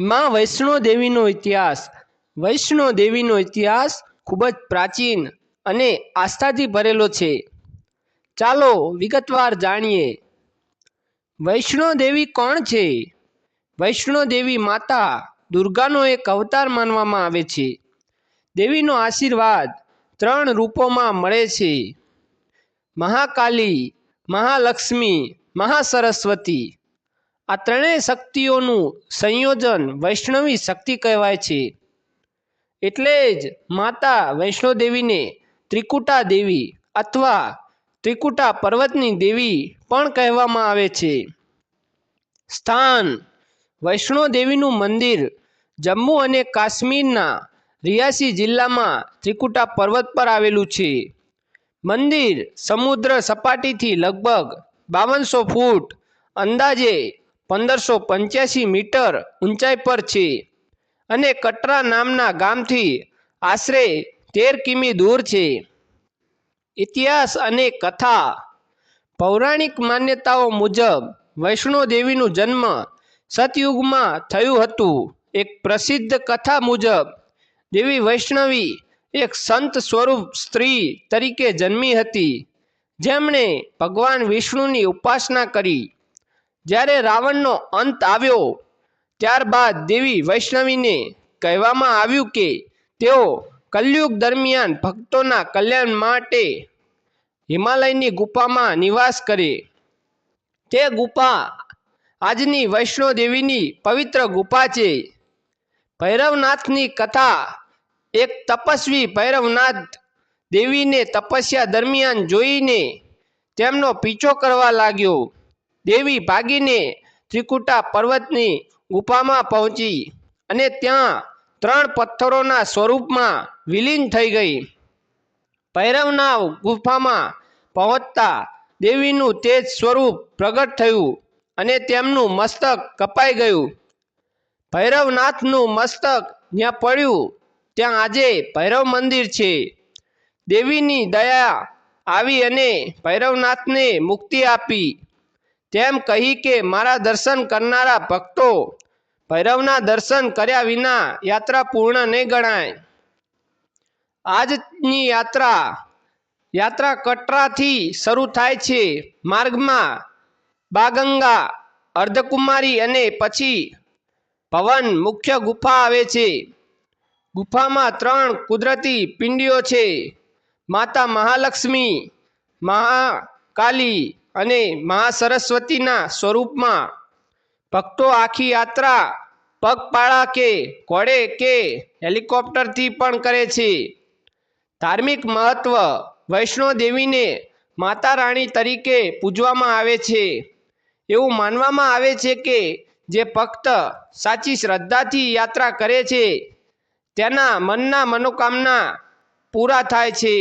માં વૈષ્ણો દેવીનો ઇતિહાસ. વૈષ્ણો દેવીનો ઇતિહાસ ખૂબ જ પ્રાચીન અને આસ્થાથી ભરેલો છે. ચાલો વિગતવાર જાણીએ. વૈષ્ણો દેવી કોણ છે? વૈષ્ણો દેવી માતા દુર્ગાનો એક અવતાર માનવામાં આવે છે. દેવીનો આશીર્વાદ ત્રણ રૂપોમાં મળે છે. મહાકાલી, મહાલક્ષ્મી, મહાસરસ્વતી આ ત્રણેય શક્તિઓનું સંયોજન વૈષ્ણવી શક્તિ કહેવાય છે. એટલે જ માતા વૈષ્ણોદેવીને ત્રિકુટા દેવી અથવા ત્રિકુટા પર્વતની દેવી પણ કહેવામાં આવે છે. સ્થાન, વૈષ્ણોદેવીનું મંદિર, જમ્મુ અને કાશ્મીરના રિયાસી જિલ્લામાં ત્રિકુટા પર્વત પર આવેલું છે. મંદિર સમુદ્ર સપાટીથી લગભગ બાવનસો ફૂટ અંદાજે પંદરસો પંચ્યાસી મીટર ઊંચાઈ પર છે. અને કટરા નામના ગામથી આશરે તેર કિમી દૂર છે. ઇતિહાસ અને કથા. પૌરાણિક માન્યતાઓ મુજબ વૈષ્ણો દેવીનું જન્મ સતયુગમાં થયું હતું. એક પ્રસિદ્ધ કથા મુજબ દેવી વૈષ્ણવી એક સંત સ્વરૂપ સ્ત્રી તરીકે જન્મી હતી. જેમણે ભગવાન વિષ્ણુની ઉપાસના કરી. જ્યારે રાવણનો અંત આવ્યો, ત્યારબાદ દેવી વૈષ્ણવીને કહેવામાં આવ્યું કે તેઓ કલયુગ દરમિયાન ભક્તોના કલ્યાણ માટે હિમાલયની ગુફામાં નિવાસ કરે. તે ગુફા આજની વૈષ્ણો દેવીની પવિત્ર ગુફા છે. ભૈરવનાથની કથા એક તપસ્વી ભૈરવનાથ દેવીને તપસ્યા દરમિયાન જોઈને તેમનો પીછો કરવા લાગ્યો. દેવી ભાગીને ત્રિકુટા પર્વતની ગુફામાં પહોંચી અને ત્યાં ત્રણ પથ્થરોના સ્વરૂપમાં વિલીન થઈ ગઈ. ભૈરવના ગુફામાં પહોંચતા દેવીનું તેજ સ્વરૂપ પ્રગટ થયું અને તેમનું મસ્તક કપાઈ ગયું. ભૈરવનાથનું મસ્તક જ્યાં પડ્યું, ત્યાં આજે ભૈરવ મંદિર છે. દેવીની દયા આવી અને ભૈરવનાથને મુક્તિ આપી. તેમ કહી કે, મારા દર્શન કરનારા ભક્તો, ભૈરવના દર્શન કર્યા વિના યાત્રા પૂર્ણ નહીં ગણાય. આજની યાત્રા યાત્રા કટરાથી શરૂ થાય છે. માર્ગમાં બાગંગા, અર્ધકુમારી અને પછી ભવન મુખ્ય ગુફા આવે છે. ગુફામાં ત્રણ કુદરતી પિંડીઓ છે. માતા મહાલક્ષ્મી, મહાકાલી અને મા સરસ્વતીના સ્વરૂપમાં ભક્તો આખી યાત્રા પગપાળા કે ઘોડે કે હેલિકોપ્ટરથી પણ કરે છે. ધાર્મિક મહત્વ વૈષ્ણો દેવીને માતા રાણી તરીકે પૂજવામાં આવે છે. એવું માનવામાં આવે છે કે જે ભક્ત સાચી શ્રદ્ધાથી યાત્રા કરે છે, તેના મનના મનોકામના પૂરા થાય છે.